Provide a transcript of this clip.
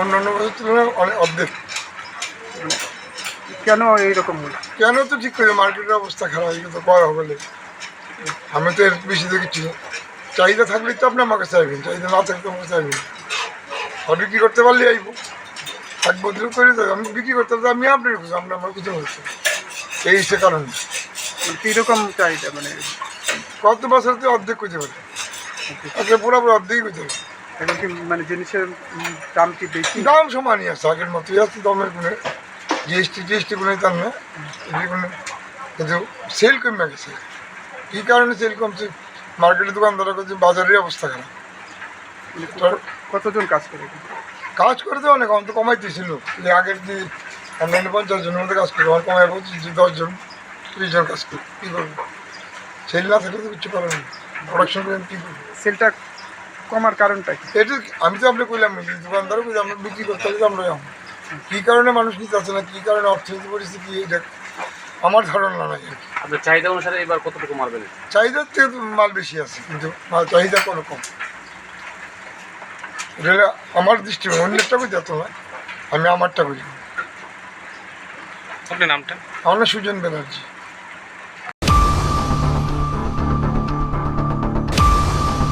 অন্যান্য বছর তুলনায় অনেক অর্ধেক। কেন এইরকম কেন তো ঠিক করে মার্কেটের অবস্থা খারাপ এগুলো তো করা হবে। আমি তো এর বেশি দেখেছি চাহিদা থাকলেই তো আপনি আমাকে চাইবেন চাহিদা না থাকলে আমাকে চাইবেন আর বিক্রি করতে পারলে আইব। এক বছর করে তো আমি বিক্রি করতে পারলে আমি আপনার খুশি আপনি আমার কিছু হচ্ছে এই সে কারণ। কীরকম চাহিদা মানে? কত বছর তো অর্ধেক করতে পারে। আজকে পুরোপুরি অর্ধেকই করতে পারে। এখন কি মানে জিনিসের দাম কি বেশি? দাম সমানই আছে আগের মতোই আছে দামের গুণে। জিএসটি জিএসটি গুণে তার না এগুলি গুণে। কিন্তু সেল কমে গেছে কী কারণে সেল কমছে? মার্কেটের দোকানদাররা করছে বাজারের অবস্থা খারাপ। মানে কতজন কাজ করে কাজ করে তো অনেক অন্ত কমাইতেছিল যে আগের যে অন্যান্য পঞ্চাশ জনের মধ্যে কাজ করে আমার কমাই বলছি যে দশজন ত্রিশ জন কাজ করে। কী করব? সেল না থাকলে তো কিছু করার নেই। প্রোডাকশন করে কী করব? সেলটা কমার কারণটা এটা আমি তো আপনি কইলাম যে দোকানদারও কইলাম আমরা বিক্রি করতে তো আমরা যাব। কী কারণে মানুষ নিতে আসে না? কী কারণে অর্থনীতি পরিস্থিতি এটা আমার ধারণা নাই আপনার চাহিদা অনুসারে এবার কতটুকু মাল মারবেন চাহিদার থেকে মাল বেশি আছে কিন্তু মাল চাহিদা কোনো কম। এটা আমার দৃষ্টি অন্যেরটা কই যেত না আমি আমারটা করি আপনার নামটা? আমার সুজন ব্যানার্জি।